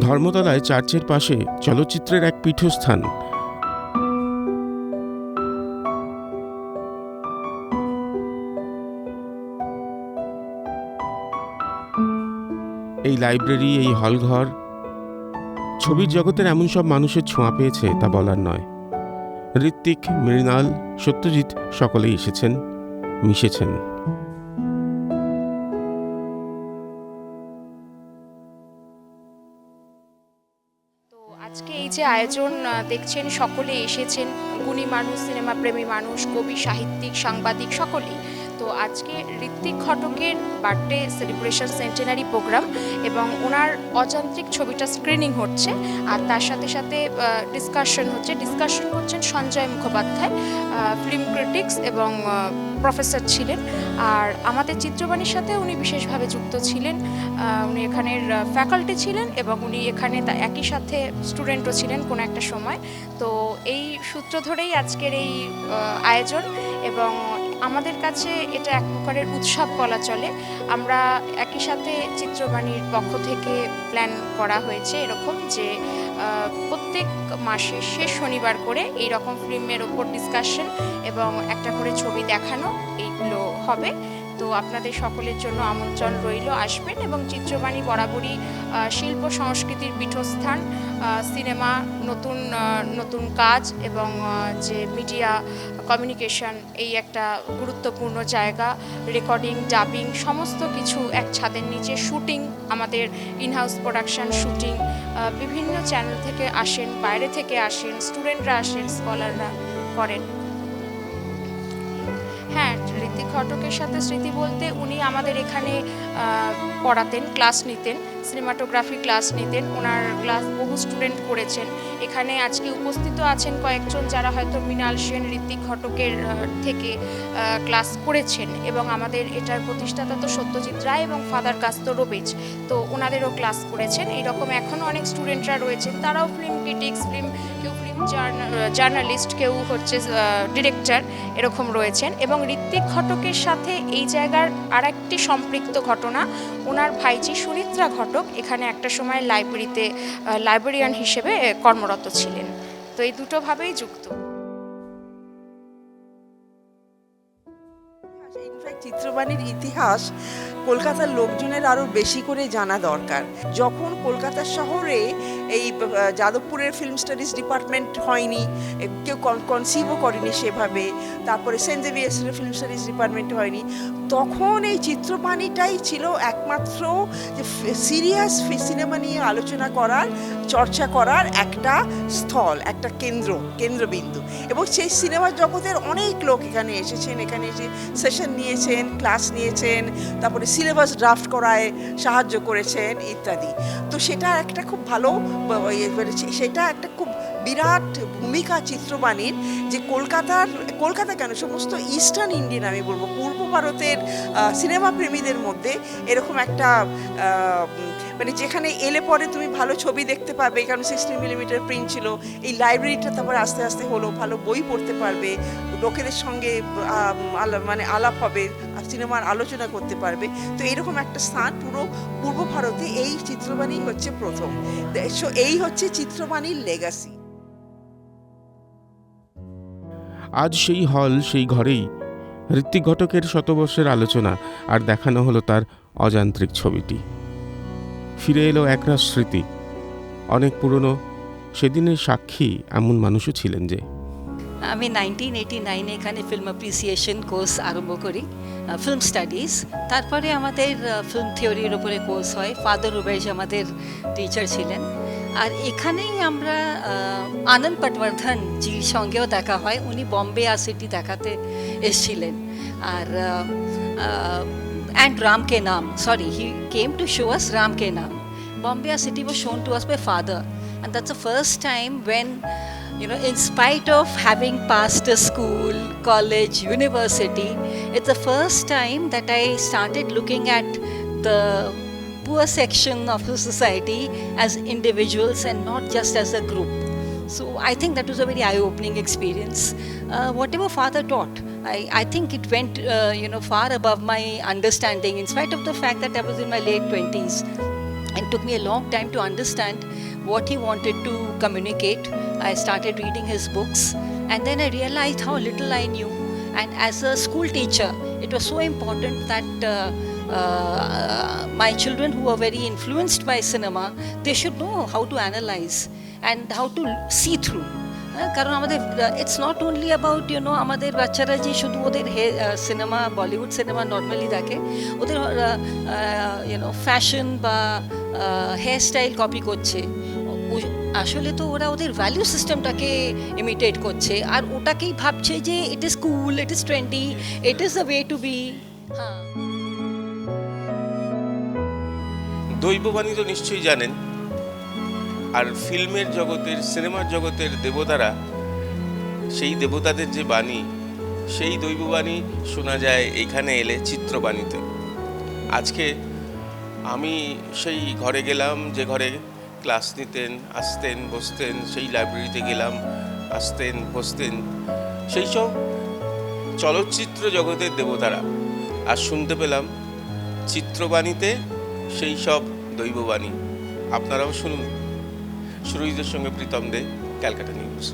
ধর্মতলায় চার্চের পাশে চলচ্চিত্রের এক পীঠস্থান। এই লাইব্রেরি, এই হলঘর, ছবির জগতের এমন সব মানুষের ছোঁয়া পেয়েছে তা বলার নয়। ঋত্বিক, মৃণাল, সত্যজিৎ সকলেই এসেছেন, মিশেছেন। আজকে এই যে আয়োজন দেখছেন সকলে এসেছেন। গুণী মানুষ সিনেমা প্রেমী মানুষ, কবি, সাহিত্যিক, সাংবাদিক, সকলেই। তো আজকে ঋত্বিক ঘটকের বার্থডে সেলিব্রেশন সেন্টেনারি প্রোগ্রাম এবং ওনার অযান্ত্রিক ছবিটা স্ক্রিনিং হচ্ছে আর তার সাথে সাথে ডিসকাশন হচ্ছে। ডিসকাশন করছেন সঞ্জয় মুখোপাধ্যায় ফিল্ম ক্রিটিক্স এবং প্রফেসর ছিলেন। আর আমাদের চিত্রবাণীর সাথে উনি বিশেষভাবে যুক্ত ছিলেন। উনি এখানের ফ্যাকাল্টি ছিলেন এবং উনি এখানে তা- একই সাথে স্টুডেন্টও ছিলেন কোনো একটা সময়। তো এই সূত্র ধরেই আজকের এই আয়োজন এবং আমাদের কাছে এটা এক প্রকারের উৎসব বলা চলে। আমরা একই সাথে চিত্রবাণীর পক্ষ থেকে প্ল্যান করা হয়েছে এরকম যে প্রত্যেক মাসে শেষ শনিবার করে এই রকম ফিল্মের ওপর ডিসকাশন এবং একটা করে ছবি দেখানো, এইগুলো হবে। তো আপনাদের সকলের জন্য আমন্ত্রণ রইল। আসবেন এবং চিত্রবাণী বরাবরই শিল্প সংস্কৃতির পীঠস্থান সিনেমা, নতুন নতুন কাজ এবং যে মিডিয়া, কমিউনিকেশন, এই একটা গুরুত্বপূর্ণ জায়গা, রেকর্ডিং, ডাবিং, সমস্ত কিছু এক ছাদের নিচে, শুটিং, আমাদের ইনহাউস প্রোডাকশন শুটিং বিভিন্ন চ্যানেল থেকে আসেন, বাইরে থেকে আসেন স্টুডেন্টরা আসেন স্কলাররা করেন। ঋতিক ঘটকের সাথে স্মৃতি বলতে উনি আমাদের এখানে পড়াতেন, ক্লাস নিতেন, সিনেমাটোগ্রাফি ক্লাস নিতেন, ওনার ক্লাস বহু স্টুডেন্ট করেছেন। এখানে আজকে উপস্থিত আছেন কয়েকজন যারা হয়তো মৃণাল সেন ঋতিক ঘটকের থেকে ক্লাস করেছেন এবং আমাদের এটার প্রতিষ্ঠাতা তো সত্যজিৎ রায় এবং ফাদার কাস্তো রোবেজ তো ওনাদেরও ক্লাস করেছেন। এইরকম এখনও অনেক স্টুডেন্টরা রয়েছেন। তারাও ফিল্ম ক্রিটিক্স, ফিল্ম, কেউ ফিল্ম জার্নালিস্ট কেউ হচ্ছে ডিরেক্টর এরকম রয়েছেন এবং ঋত্বিক ঘটকের সাথে এই জায়গার আর একটি সম্পৃক্ত ঘটনা ওনার ভাইজি সুনিত্রা ঘটক এখানে একটা সময় লাইব্রেরিতে লাইব্রেরিয়ান হিসেবে কর্মরত ছিলেন। তো এই দুটোভাবেই যুক্ত। চিত্রবাণীর ইতিহাস কলকাতার লোকজনের আরও বেশি করে জানা দরকার। যখন কলকাতা শহরে এই যাদবপুরের ফিল্ম স্টাডিজ ডিপার্টমেন্ট হয়নি কেউ কনসিভও করেনি সেভাবে, তারপরে সেন্ট জেভিয়ার্সের ফিল্ম স্টাডিজ ডিপার্টমেন্ট হয়নি। তখন এই চিত্রবাণীটাই ছিল একমাত্র যে সিরিয়াস সিনেমা নিয়ে আলোচনা করার, চর্চা করার একটা স্থল, একটা কেন্দ্র, কেন্দ্রবিন্দু। এবং সেই সিনেমা জগতের অনেক লোক এখানে এসেছেন। এখানে এসে সেশন নিয়েছেন ক্লাস নিয়েছেন, তারপরে সিলেবাস ড্রাফট করায়, সাহায্য করেছেন, ইত্যাদি। তো সেটা একটা খুব ভালো ইয়ে। সেটা একটা খুব বিরাট ভূমিকা চিত্রবাণীর যে কলকাতার, কলকাতা কেন? সমস্ত ইস্টার্ন ইন্ডিয়ান আমি বলব, পূর্ব ভারতের সিনেমা প্রেমীদের মধ্যে এরকম একটা মানে যেখানে এলে পরে তুমি ভালো ছবি দেখতে পাবে, কারণ সিক্সটিন মিলিমিটার প্রিন্ট ছিল, এই লাইব্রেরিটা তারপর আস্তে আস্তে হলো, ভালো বই পড়তে পারবে, লোকেদের সঙ্গে মানে আলাপ হবে সিনেমার আলোচনা করতে পারবে, তো এরকম একটা স্থান পুরো পূর্ব ভারতে এই চিত্রবাণী হচ্ছে প্রথম। এই হচ্ছে চিত্রবাণীর লেগাসি আজ সেই হল সেই ঘরেই। ঋত্বিক ঘটকের শতবর্ষের আলোচনা আর দেখানো হলো তার অযান্ত্রিক ছবিটি। ফিরে এলো একরাশ স্মৃতি। অনেক পুরনো, সেদিনের সাক্ষী এমন মানুষও ছিলেন যে। আমি নাইনটিন এইটি নাইনে এখানে ফিল্ম অ্যাপ্রিসিয়েশন কোর্স আরম্ভ করি ফিল্ম স্টাডিজ তারপরে আমাদের ফিল্ম থিওরির উপরে কোর্স হয়। ফাদার রুবেশ আমাদের টিচার ছিলেন। আর এখানেই আমরা আহ, আনন্দ পটবর্ধন জির সঙ্গেও দেখা হয় উনি বম্বে আর সিটি দেখাতে এসছিলেন আর অ্যান্ড রাম কে নাম sorry he came to show us Ram কে নাম Bombay City was shown to us by father, and that's the first time when, you know, in spite of having passed a school, college, university, it's the first time that I started looking at the poor section of the society as individuals and not just as a group. So I think that was a very eye-opening experience. Uh, whatever father taught, I, I think it went, uh, you know, far above my understanding. In spite of the fact that I was in my late twenties, It took me a long time to understand what he wanted to communicate. I started reading his books, and then I realized how little I knew. And as a school teacher, it was so important that uh, my children who are very influenced by cinema, they should know how to analyze and how to see through. হ্যাঁ, কারণ আমাদের it's not only about you know আমাদের বাচ্চারা যে শুধু ওদের হে cinema Bollywood cinema normally দেখে ওদের ইউনো ফ্যাশন বা হেয়ার স্টাইল কপি করছে। আসলে তো ওরা ওদের ভ্যালু সিস্টেমটাকে ইমিটেট করছে আর ওটাকেই ভাবছে যে it is cool it is trendy it is the way to be হ্যাঁ। দৈববাণী তো নিশ্চয়ই জানেন। আর ফিল্মের জগতের, সিনেমার জগতের দেবতারা, সেই দেবতাদের যে বাণী, সেই দৈববাণী শোনা যায় এখানে এলে চিত্রবাণীতে। আজকে আমি সেই ঘরে গেলাম, যে ঘরে ক্লাস নিতেন, আসতেন, বসতেন, সেই লাইব্রেরিতে গেলাম, আসতেন, বসতেন, সেই সব চলচ্চিত্র জগতের দেবতারা। আর শুনতে পেলাম চিত্রবাণীতে সেই সব দৈববাণী আপনারাও শুনুন। সুরজিতের সঙ্গে প্রীতম দে ক্যালকাটা নিউজ।